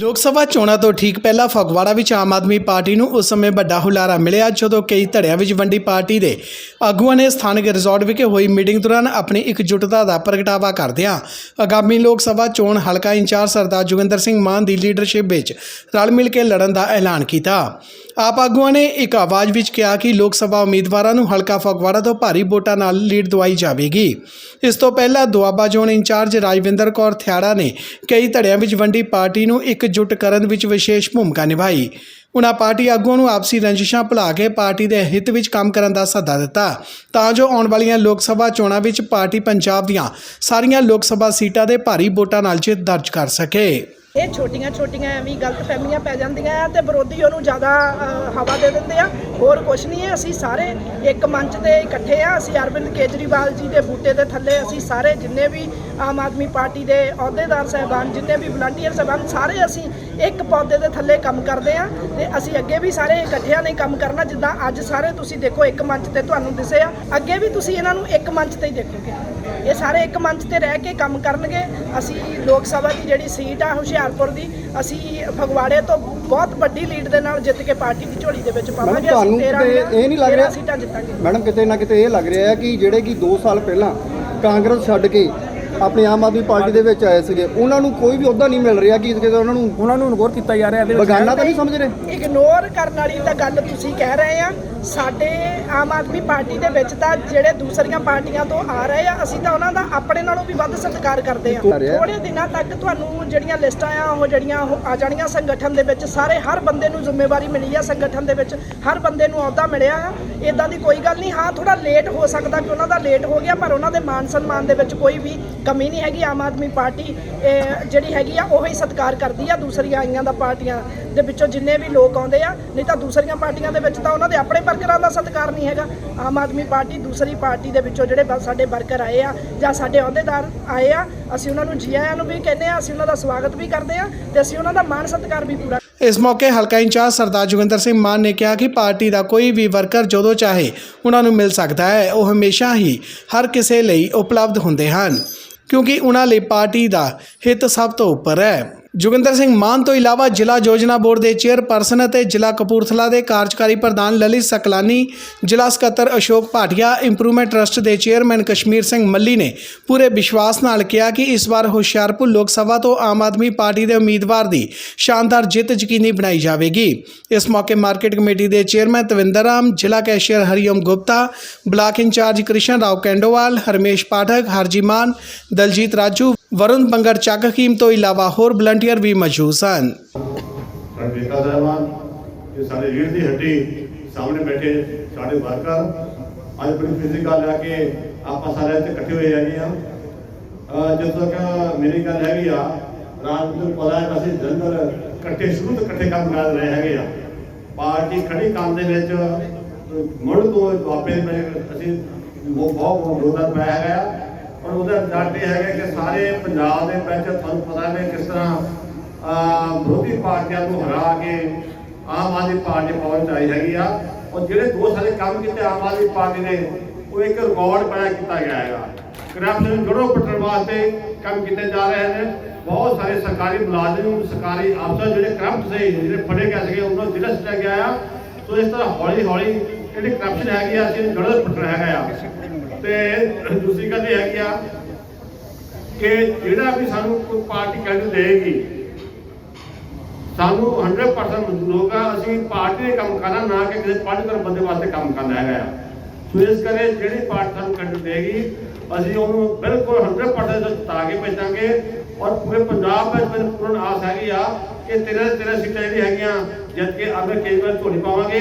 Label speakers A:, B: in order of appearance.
A: ਲੋਕ ਸਭਾ ਚੋਣਾਂ ਤੋਂ ਠੀਕ ਪਹਿਲਾਂ ਫਗਵਾੜਾ ਵਿੱਚ ਆਮ ਆਦਮੀ ਪਾਰਟੀ ਨੂੰ ਉਸ ਸਮੇਂ ਵੱਡਾ ਹੁਲਾਰਾ ਮਿਲਿਆ, ਜਦੋਂ ਕਈ ਧੜਿਆਂ ਵਿੱਚ ਵੰਡੀ ਪਾਰਟੀ ਦੇ ਆਗੂਆਂ ਨੇ ਸਥਾਨਕ ਰਿਜ਼ੋਰਟ ਵਿਖੇ ਹੋਈ ਮੀਟਿੰਗ ਦੌਰਾਨ ਆਪਣੀ ਇਕਜੁੱਟਤਾ ਦਾ ਪ੍ਰਗਟਾਵਾ ਕਰਦਿਆਂ ਆਗਾਮੀ ਲੋਕ ਸਭਾ ਚੋਣ ਹਲਕਾ ਇੰਚਾਰਜ ਸਰਦਾਰ ਜੋਗਿੰਦਰ ਸਿੰਘ ਮਾਨ ਦੀ ਲੀਡਰਸ਼ਿਪ ਵਿੱਚ ਰਲ ਮਿਲ ਕੇ ਲੜਨ ਦਾ ਐਲਾਨ ਕੀਤਾ। ਆਪ ਆਗੂਆਂ ਨੇ ਇੱਕ ਆਵਾਜ਼ ਵਿੱਚ ਕਿਹਾ ਕਿ ਲੋਕ ਸਭਾ ਉਮੀਦਵਾਰਾਂ ਨੂੰ ਹਲਕਾ ਫਗਵਾੜਾ ਤੋਂ ਭਾਰੀ ਵੋਟਾਂ ਨਾਲ ਲੀਡ ਦਵਾਈ ਜਾਵੇਗੀ। ਇਸ ਤੋਂ ਪਹਿਲਾਂ Doaba zone in charge Rajwinder Kaur Thiara ਨੇ ਕਈ ਧੜਿਆਂ ਵਿੱਚ ਵੰਡੀ ਪਾਰਟੀ ਨੂੰ ਇੱਕ ਇਕਜੁੱਟ ਕਰਨ ਵਿੱਚ ਵਿਸ਼ੇਸ਼ ਭੂਮਿਕਾ ਨਿਭਾਈ। ਉਨ੍ਹਾਂ ਪਾਰਟੀ ਆਗੂਆਂ ਨੂੰ ਆਪਸੀ ਰੰਜਿਸ਼ਾਂ ਭੁਲਾ ਕੇ ਪਾਰਟੀ ਦੇ ਹਿੱਤ ਵਿੱਚ ਕੰਮ ਕਰਨ ਦਾ ਸੱਦਾ ਦਿੱਤਾ। ਤਾਂ ਜੋ ਆਉਣ ਵਾਲੀਆਂ ਲੋਕ ਸਭਾ ਚੋਣਾਂ ਵਿੱਚ ਪਾਰਟੀ ਪੰਜਾਬ ਦੀਆਂ ਸਾਰੀਆਂ ਲੋਕ ਸਭਾ ਸੀਟਾਂ ਦੇ ਭਾਰੀ ਵੋਟਾਂ ਨਾਲ ਜਿੱਤ ਦਰਜ ਕਰ ਸਕੇ।
B: ਇਹ ਛੋਟੀਆਂ ਛੋਟੀਆਂ ਐਵੇਂ ਗਲਤ ਫਹਿਮੀਆਂ ਪੈ ਜਾਂਦੀਆਂ ਆ ਤੇ ਵਿਰੋਧੀ ਉਹਨੂੰ ਜ਼ਿਆਦਾ ਹਵਾ ਦੇ ਦਿੰਦੇ ਆ। ਹੋਰ ਕੁਛ ਨਹੀਂ ਹੈ। ਅਸੀਂ ਸਾਰੇ ਇੱਕ ਮੰਚ ਤੇ ਇਕੱਠੇ ਆ। ਅਸੀਂ ਅਰਵਿੰਦ ਕੇਜਰੀਵਾਲ ਜੀ ਦੇ ਬੂਟੇ ਦੇ ਥੱਲੇ ਅਸੀਂ ਸਾਰੇ ਜਿੰਨੇ ਵੀ ਆਮ ਆਦਮੀ ਪਾਰਟੀ ਦੇ ਅਹੁਦੇਦਾਰ, ਸਹਿਬਾਨ, ਜਿੰਨੇ ਵੀ ਵਲੰਟੀਅਰ ਸਹਿਬਾਨ, ਸਾਰੇ ਅਸੀਂ ਇੱਕ ਪੌਦੇ ਦੇ ਥੱਲੇ ਕੰਮ ਕਰਦੇ ਆ ਤੇ ਅਸੀਂ ਅੱਗੇ ਵੀ ਸਾਰੇ ਇਕੱਠਿਆਂ ਨੇ ਕੰਮ ਕਰਨਾ ਜਿੱਦਾਂ ਅੱਜ ਸਾਰੇ ਤੁਸੀਂ ਦੇਖੋ ਇੱਕ ਮੰਚ ਤੇ ਤੁਹਾਨੂੰ ਦਿਸੇ ਆ। ਅੱਗੇ ਵੀ ਤੁਸੀਂ ਇਹਨਾਂ ਨੂੰ ਇੱਕ ਮੰਚ ਤੇ ਹੀ ਦੇਖੋਗੇ। ਇਹ ਸਾਰੇ ਇੱਕ ਮੰਚ ਤੇ ਰਹਿ ਕੇ ਕੰਮ ਕਰਨਗੇ। ਅਸੀਂ ਲੋਕ ਸਭਾ ਦੀ ਜਿਹੜੀ ਸੀਟ ਆ ਹੁਸ਼ਿਆਰਪੁਰ ਦੀ ਅਸੀਂ ਫਗਵਾੜੇ ਤੋਂ ਬਹੁਤ ਵੱਡੀ ਲੀਡ ਦੇ ਨਾਲ ਜਿੱਤ ਕੇ ਪਾਰਟੀ ਦੀ ਝੋਲੀ ਦੇ ਵਿੱਚ ਪਾਵਾਂਗੇ।
C: ਤੁਹਾਨੂੰ
B: 13
C: ਕਿਤੇ
B: ਦੀਆਂ-
C: ਇਹ ਨਹੀਂ ਲੱਗ
B: 13
C: ਰਿਹਾ?
B: ਸੀਟਾਂ ਜਿੱਤਾਂਗੇ।
C: ਮੈਡਮ ਕਿਤੇ ਨਾ ਕਿਤੇ ਇਹ ਲੱਗ ਰਿਹਾ ਹੈ ਕਿ ਜਿਹੜੇ ਕਿ 2 ਸਾਲ ਪਹਿਲਾਂ ਕਾਂਗਰਸ ਛੱਡ ਕੇ ਆਪਣੀ ਆਮ ਆਦਮੀ ਪਾਰਟੀ ਦੇ ਵਿੱਚ ਆਏ ਸੀਗੇ। ਉਹਨਾਂ ਨੂੰ ਕੋਈ ਵੀ ਅਹੁਦਾ ਨਹੀਂ ਮਿਲ ਰਿਹਾ ਕਿ ਕਿਤੇ ਉਹਨਾਂ ਨੂੰ
D: ਉਹਨਾਂ ਨੂੰ ਇਨਗੋਰ ਕੀਤਾ ਜਾ ਰਿਹਾ ਇਹਦੇ ਵਿੱਚ।
C: ਬਗਾਨਾ ਤਾਂ ਨਹੀਂ ਸਮਝ ਰਹੇ?
B: ਇਗਨੋਰ ਕਰਨ ਵਾਲੀ ਤਾਂ ਗੱਲ ਤੁਸੀਂ ਕਹਿ ਰਹੇ ਆ। ਸਾਡੇ ਆਮ ਆਦਮੀ ਪਾਰਟੀ ਦੇ ਵਿੱਚ ਤਾਂ ਜਿਹੜੇ ਦੂਸਰੀਆਂ ਪਾਰਟੀਆਂ ਤੋਂ ਆ ਰਹੇ ਆ ਅਸੀਂ ਤਾਂ ਉਹਨਾਂ ਦਾ ਆਪਣੇ ਨਾਲੋਂ ਵੀ ਵੱਧ ਸਤਿਕਾਰ ਕਰਦੇ ਆ। ਥੋੜੇ ਦਿਨਾਂ ਤੱਕ ਤੁਹਾਨੂੰ ਜਿਹੜੀਆਂ ਲਿਸਟਾਂ ਆ ਉਹ ਜਿਹੜੀਆਂ ਉਹ ਆ ਜਾਣੀਆਂ ਸੰਗਠਨ ਦੇ ਵਿੱਚ ਸਾਰੇ ਹਰ ਬੰਦੇ ਨੂੰ ਜ਼ਿੰਮੇਵਾਰੀ ਮਿਲੀ ਆ ਸੰਗਠਨ ਦੇ ਵਿੱਚ। ਹਰ ਬੰਦੇ ਨੂੰ ਅਹੁਦਾ ਮਿਲਿਆ ਆ। ਇਦਾਂ ਦੀ ਕੋਈ ਗੱਲ ਨਹੀਂ ਹਾਂ ਥੋੜਾ ਲੇਟ ਹੋ ਸਕਦਾ ਕਿ ਉਹਨਾਂ ਦਾ ਲੇਟ ਹੋ ਗਿਆ ਪਰ ਉਹਨਾਂ ਦੇ ਮਾਨ ਸਨਮਾਨ ਦੇ ਵਿੱਚ ਕੋਈ ਵੀ ਕਮੀ ਨਹੀਂ ਹੈਗੀ, ਆਮ ਆਦਮੀ ਪਾਰਟੀ ਜਿਹੜੀ ਹੈਗੀ ਆ, ਉਹ ਹੀ ਸਤਿਕਾਰ ਕਰਦੀ ਆ ਦੂਸਰੀਆਂ ਆਈਆਂ ਦਾ ਪਾਰਟੀਆਂ ਦੇ ਵਿੱਚੋਂ ਜਿੰਨੇ ਵੀ ਲੋਕ ਆਉਂਦੇ ਆ, ਨਹੀਂ ਤਾਂ ਦੂਸਰੀਆਂ ਪਾਰਟੀਆਂ ਦੇ ਵਿੱਚ ਤਾਂ ਉਹਨਾਂ ਦੇ ਆਪਣੇ ਵਰਕਰਾਂ ਦਾ ਸਤਿਕਾਰ ਨਹੀਂ ਹੈਗਾ। ਆਮ ਆਦਮੀ ਪਾਰਟੀ ਦੂਸਰੀ ਪਾਰਟੀ ਦੇ ਵਿੱਚੋਂ ਜਿਹੜੇ ਸਾਡੇ ਵਰਕਰ ਆਏ ਆ, ਜਾਂ ਸਾਡੇ ਅਹੁਦੇਦਾਰ ਆਏ ਆ, ਅਸੀਂ ਉਹਨਾਂ ਨੂੰ ਜੀ ਆਇਆਂ ਨੂੰ ਵੀ ਕਹਿੰਦੇ ਆ, ਅਸੀਂ ਉਹਨਾਂ ਦਾ ਸਵਾਗਤ ਵੀ ਕਰਦੇ ਆ, ਤੇ ਅਸੀਂ ਉਹਨਾਂ ਦਾ ਮਾਣ ਸਤਿਕਾਰ ਵੀ ਪੂਰਾ
A: ਇਸ ਮੌਕੇ ਹਲਕਾ ਇੰਚਾਰਜ ਸਰਦਾਰ ਜੋਗਿੰਦਰ ਸਿੰਘ ਮਾਨ ਨੇ ਕਿਹਾ ਕਿ ਪਾਰਟੀ ਦਾ ਕੋਈ ਵੀ ਵਰਕਰ ਜਦੋਂ ਚਾਹੇ, ਉਹਨਾਂ ਨੂੰ ਮਿਲ ਸਕਦਾ ਹੈ, ਉਹ ਹਮੇਸ਼ਾ ਹੀ ਹਰ ਕਿਸੇ ਲਈ ਉਪਲਬਧ ਹੁੰਦੇ ਹਨ। ਕਿਉਂਕਿ ਉਹਨਾਂ ਲਈ ਪਾਰਟੀ ਦਾ ਹਿੱਤ ਸਭ ਤੋਂ ਉੱਪਰ ਹੈ। ਜੋਗਿੰਦਰ ਸਿੰਘ ਮਾਨ ਤੋਂ ਇਲਾਵਾ ਜ਼ਿਲ੍ਹਾ ਯੋਜਨਾ ਬੋਰਡ ਦੇ ਚੇਅਰਪਰਸਨ ਅਤੇ ਜ਼ਿਲ੍ਹਾ ਕਪੂਰਥਲਾ ਦੇ ਕਾਰਜਕਾਰੀ ਪ੍ਰਧਾਨ ਲਲਿਤ ਸਕਲਾਨੀ, ਜ਼ਿਲ੍ਹਾ ਸਕੱਤਰ ਅਸ਼ੋਕ ਭਾਟੀਆ, ਇੰਪਰੂਵਮੈਂਟ ਟਰਸਟ ਦੇ ਚੇਅਰਮੈਨ ਕਸ਼ਮੀਰ ਸਿੰਘ ਮੱਲੀ ਨੇ ਪੂਰੇ ਵਿਸ਼ਵਾਸ ਨਾਲ ਕਿਹਾ ਕਿ ਇਸ ਵਾਰ ਹੁਸ਼ਿਆਰਪੁਰ ਲੋਕ ਸਭਾ ਤੋਂ ਆਮ ਆਦਮੀ ਪਾਰਟੀ ਦੇ ਉਮੀਦਵਾਰ ਦੀ ਸ਼ਾਨਦਾਰ ਜਿੱਤ ਯਕੀਨੀ ਬਣਾਈ ਜਾਵੇਗੀ। ਇਸ ਮੌਕੇ ਮਾਰਕੀਟ ਕਮੇਟੀ ਦੇ ਚੇਅਰਮੈਨ ਤਵਿੰਦਰ ਰਾਮ, ਜ਼ਿਲ੍ਹਾ cashier Hariom Gupta, block in charge Krishan Rao Kandowal, Harmesh Pathak Harjiman, Daljit Raju Varun Bangar Chak Hakim ਤੋਂ ਇਲਾਵਾ ਹੋਰ ਵਲੰਟੀਅਰ ਵੀ ਮੌਜੂਦ ਸਨ।
E: ਰਣਜੀਤਾ ਸਾਹਿਬਾਨ ਇਹ ਸਾਡੇ ਰੀੜ ਦੀ ਹੱਡੀ ਸਾਹਮਣੇ ਬੈਠੇ ਸਾਡੇ ਵਰਕਰ, ਅੱਜ ਬੜੀ ਖੁਸ਼ੀ ਗੱਲ ਆ ਆਪਾਂ ਸਾਰੇ ਇੱਥੇ ਇਕੱਠੇ ਹੋਏ ਹੈਗੇ ਆ ਜਦੋਂ ਤੱਕ ਮੇਰੀ ਗੱਲ ਹੈਗੀ ਆ, ਰਾਤ ਨੂੰ ਪਤਾ ਹੈ ਅਸੀਂ ਜਲੰਧਰ ਇਕੱਠੇ ਸ਼ੁਰੂ ਤੋਂ ਇਕੱਠੇ ਕੰਮ ਕਰ ਰਹੇ ਹੈਗੇ ਆ। ਪਾਰਟੀ ਖੜੀ ਕੰਮ ਦੇ ਵਿੱਚ ਮੁੜ ਤੋਂ ਦੁਆਬੇ ਦੇ ਅਸੀਂ ਉਹ ਬਹੁਤ ਯੋਗਦਾਨ ਪਾਇਆ ਹੈਗਾ ਆ। ਔਰ ਉਹਦਾ ਰਿਜ਼ਲਟ ਇਹ ਹੈਗਾ ਕਿ ਸਾਰੇ ਪੰਜਾਬ ਦੇ ਵਿੱਚ ਤੁਹਾਨੂੰ ਪਤਾ ਹੈ ਕਿਸ ਤਰ੍ਹਾਂ ਵਿਰੋਧੀ ਪਾਰਟੀਆਂ ਨੂੰ ਹਰਾ ਕੇ ਆਮ ਆਦਮੀ ਪਾਰਟੀ ਪਹੁੰਚ ਆਈ ਹੈਗੀ ਆ। ਔਰ ਜਿਹੜੇ ਦੋ ਸਾਲੇ ਕੰਮ ਕੀਤੇ ਆਮ ਆਦਮੀ ਪਾਰਟੀ ਨੇ, ਉਹ ਇੱਕ ਰਿਕਾਰਡ ਬਣਾ ਕੀਤਾ ਗਿਆ ਹੈਗਾ। ਕਰਪਸ਼ਨ ਜੜੋਂ ਪੱਟਣ ਵਾਸਤੇ ਕੰਮ ਕੀਤੇ ਜਾ ਰਹੇ ਨੇ। ਬਹੁਤ ਸਾਰੇ ਸਰਕਾਰੀ ਮੁਲਾਜ਼ਮ, ਸਰਕਾਰੀ ਅਫਸਰ ਜਿਹੜੇ ਕਰਪਟ ਸੀ, ਜਿਹੜੇ ਫੜੇ ਗਏ ਸੀਗੇ, ਉਹਨਾਂ ਨੂੰ ਜ਼ਿਲ੍ਹਾ ਸੱਟਿਆ ਗਿਆ ਆ ਸੋ ਇਸ ਤਰ੍ਹਾਂ ਹੌਲੀ ਹੌਲੀ ਜਿਹੜੀ ਕਰਪਸ਼ਨ ਹੈਗੀ ਆ, ਅਸੀਂ ਜੜੋਂ ਪੱਟਣਾ ਹੈਗਾ ਆ। ਦੂਸਰੀ ਗੱਲ ਇਹ ਹੈਗੀ ਆ ਕਿ ਜਿਹੜਾ ਵੀ ਸਾਨੂੰ ਕੋਈ ਪਾਰਟੀ ਕੈਂਡੀਡੇਟ ਦੇਗੀ ਸਾਨੂੰ 100% ਮਨਜ਼ੂਰ ਹੋਗਾ ਅਸੀਂ ਪਾਰਟੀ ਦੇ ਕੰਮ ਕਰਨਾ, ਨਾ ਕਿ ਕਿਸੇ ਪੜ੍ਹਕਰ ਬੰਦੇ ਵਾਸਤੇ ਕੰਮ ਕਰਨਾ ਹੈਗਾ ਸੋ ਇਸ ਕਰੇ ਜਿਹੜੀ ਪਾਰਟੀ ਸਾਨੂੰ ਕੈਂਡੀਡੇਟ ਦੇਗੀ ਅਸੀਂ ਉਹਨੂੰ ਬਿਲਕੁਲ 100% ਜਿਤਾ ਕੇ ਭੇਜਾਂਗੇ ਔਰ ਪੂਰੇ ਪੰਜਾਬ ਵਿੱਚ ਮੈਨੂੰ ਪੂਰਨ ਆਸ ਹੈਗੀ ਆ ਕਿ ਤੇਰੇ ਤੇਰੇ ਸੀਟਾਂ ਜਿਹੜੀ ਹੈਗੀਆਂ ਜਿੱਤ ਕੇ ਅਮਰ ਕੇਜਰੀਵਾਲ ਝੋਲੀ ਪਾਵਾਂਗੇ।